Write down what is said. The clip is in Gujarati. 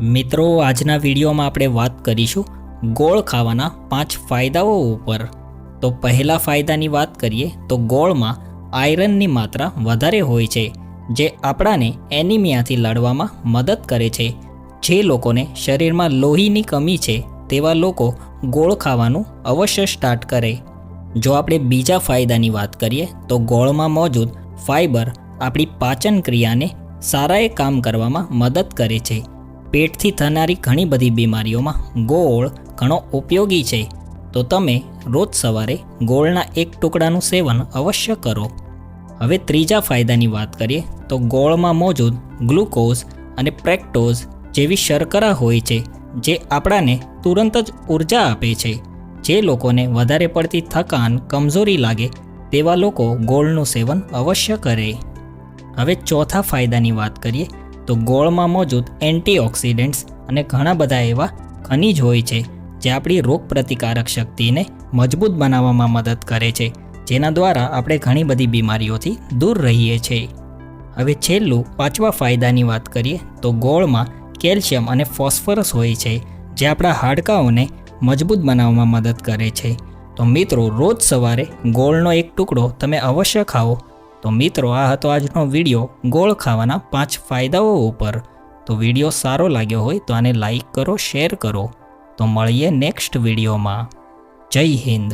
મિત્રો, આજના વિડીયોમાં આપણે વાત કરીશું ગોળ ખાવાના પાંચ ફાયદાઓ ઉપર. તો પહેલા ફાયદાની વાત કરીએ, તો ગોળમાં આયરનની માત્રા વધારે હોય છે, જે આપણાને એનિમિયાથી લડવામાં મદદ કરે છે. જે લોકોને શરીરમાં લોહીની કમી છે, તેવા લોકો ગોળ ખાવાનું અવશ્ય સ્ટાર્ટ કરે. જો આપણે બીજા ફાયદાની વાત કરીએ, તો ગોળમાં મોજૂદ ફાઇબર આપણી પાચન ક્રિયાને સારાએ કામ કરવામાં મદદ કરે છે. પેટથી થનારી ઘણી બધી બીમારીઓમાં ગોળ ઘણો ઉપયોગી છે. તો તમે રોજ સવારે ગોળના એક ટુકડાનું સેવન અવશ્ય કરો. હવે ત્રીજા ફાયદાની વાત કરીએ તો ગોળમાં મોજૂદ ગ્લુકોઝ અને પ્રેક્ટોઝ જેવી શર્કરા હોય છે, જે આપણાને તુરંત જ ઊર્જા આપે છે. જે લોકોને વધારે પડતી થકાન, કમજોરી લાગે તેવા લોકો ગોળનું સેવન અવશ્ય કરે. હવે ચોથા ફાયદાની વાત કરીએ તો ગોળમાં મોજૂદ એન્ટીઓક્સિડન્ટ્સ અને ઘણા બધા એવા ખનિજ હોય છે, જે આપણી રોગપ્રતિકારક શક્તિને મજબૂત બનાવવામાં મદદ કરે છે, જેના દ્વારા આપણે ઘણી બધી બીમારીઓથી દૂર રહીએ છીએ. હવે છેલ્લું, પાંચમા ફાયદાની વાત કરીએ, તો ગોળમાં કેલ્શિયમ અને ફોસ્ફરસ હોય છે, જે આપણા હાડકાઓને મજબૂત બનાવવામાં મદદ કરે છે. તો મિત્રો, રોજ સવારે ગોળનો એક ટુકડો તમે અવશ્ય ખાઓ તો મિત્રો, આ હતો આજનો વીડિયો ગોળ ખાવાના પાંચ ફાયદાઓ ઉપર. તો વીડિયો સારો લાગ્યો હોય તો આને લાઈક કરો, શેર કરો. તો મળીએ નેક્સ્ટ વિડીયોમાં. જય હિન્દ.